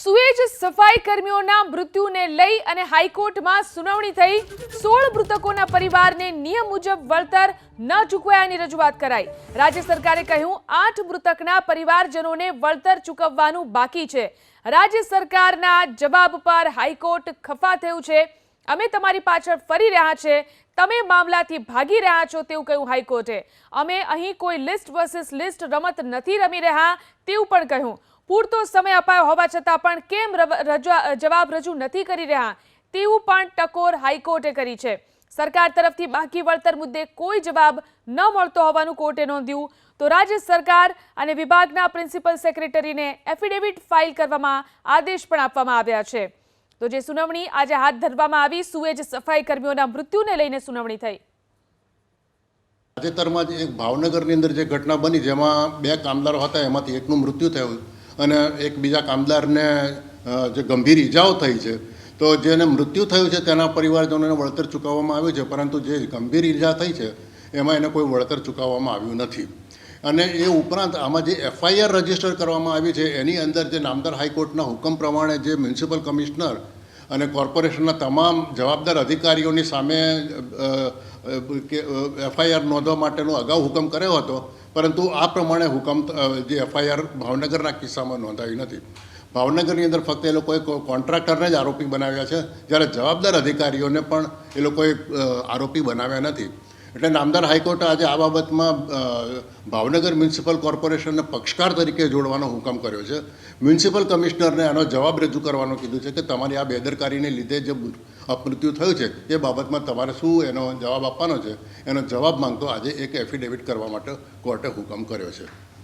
Sewage સફાઈ કર્મીઓના મૃત્યુને લઈ અને હાઈકોર્ટમાં સુનાવણી થઈ. સોળ મૃતકોના પરિવારને નિયમ મુજબ વળતર ન ચૂકવાયાની રજૂઆત કરાઈ. રાજ્ય સરકારે કહ્યું, આઠ મૃતકના પરિવારજનોને વળતર ચૂકવવાનું બાકી છે. રાજ્ય સરકારના જવાબ પર હાઈકોર્ટ ખફા થયું છે. અમે તમારી પાછળ ફરી રહ્યા છે. તમે મામલાથી ભાગી રહ્યા છો તેવું કહ્યું હાઈકોર્ટે. અમે અહીં કોઈ લિસ્ટ વર્સિસ લિસ્ટ રમત નથી રમી રહ્યા તેવું પણ કહ્યું. પૂરતો સમય અપાયો હોવા છતાં પણ કેમ જવાબ રજૂ નથી કરી રહ્યા, તેવું પણ ટકોર હાઈકોર્ટે કરી છે. સરકાર તરફથી બાકી વળતર મુદ્દે કોઈ જવાબ ન મળતો હોવાનું કોર્ટે નોંધ્યું. તો રાજ્ય સરકાર અને વિભાગના પ્રિન્સિપલ સેક્રેટરીને એફિડેવિટ ફાઇલ કરવામાં આદેશ પણ આપવામાં આવ્યા છે. તો જે સુનાવણી આજે હાથ ધરવામાં આવી, સુએજ સફાઈ કર્મીઓના મૃત્યુને લઈને સુનાવણી થઈ. તાજેતરમાં જ એક ભાવનગરની અંદર જે ઘટના બની, જેમાં બે કામદારો હતા, એમાંથી એકનું મૃત્યુ થયું. અને એક બીજા કામદારને જે ગંભીર ઈજાઓ થઈ છે, તો જેને મૃત્યુ થયું છે તેના પરિવારજનોને વળતર ચૂકવવામાં આવ્યું છે, પરંતુ જે ગંભીર ઈજા થઈ છે, એમાં એને કોઈ વળતર ચૂકવવામાં આવ્યું નથી. અને એ ઉપરાંત આમાં જે એફઆઈઆર રજિસ્ટર કરવામાં આવી છે, એની અંદર જે નામદાર હાઈકોર્ટના હુકમ પ્રમાણે જે મ્યુનિસિપલ કમિશનર અને કોર્પોરેશનના તમામ જવાબદાર અધિકારીઓની સામે એફઆઈઆર નોંધવા માટેનો અગાઉ હુકમ કર્યો હતો. પરંતુ આ પ્રમાણે હુકમ જે એફઆઈઆર ભાવનગરના કિસ્સામાં નોંધાવી નથી. ભાવનગરની અંદર ફક્ત એ લોકોએ કોન્ટ્રાક્ટરને જ આરોપી બનાવ્યા છે. જ્યારે જવાબદાર અધિકારીઓને પણ એ લોકોએ આરોપી બનાવ્યા નથી. એટલે નામદાર હાઈકોર્ટે આજે આ બાબતમાં ભાવનગર મ્યુનિસિપલ કોર્પોરેશનને પક્ષકાર તરીકે જોડવાનો હુકમ કર્યો છે. મ્યુનિસિપલ કમિશનરને આનો જવાબ રજૂ કરવાનું કીધું છે કે તમારી આ બેદરકારીને લીધે જે અપમૃત્યુ થયું છે, એ બાબતમાં તમારે શું એનો જવાબ આપવાનો છે? એનો જવાબ માંગતો આજે એક એફિડેવિટ કરવા માટે કોર્ટે હુકમ કર્યો છે.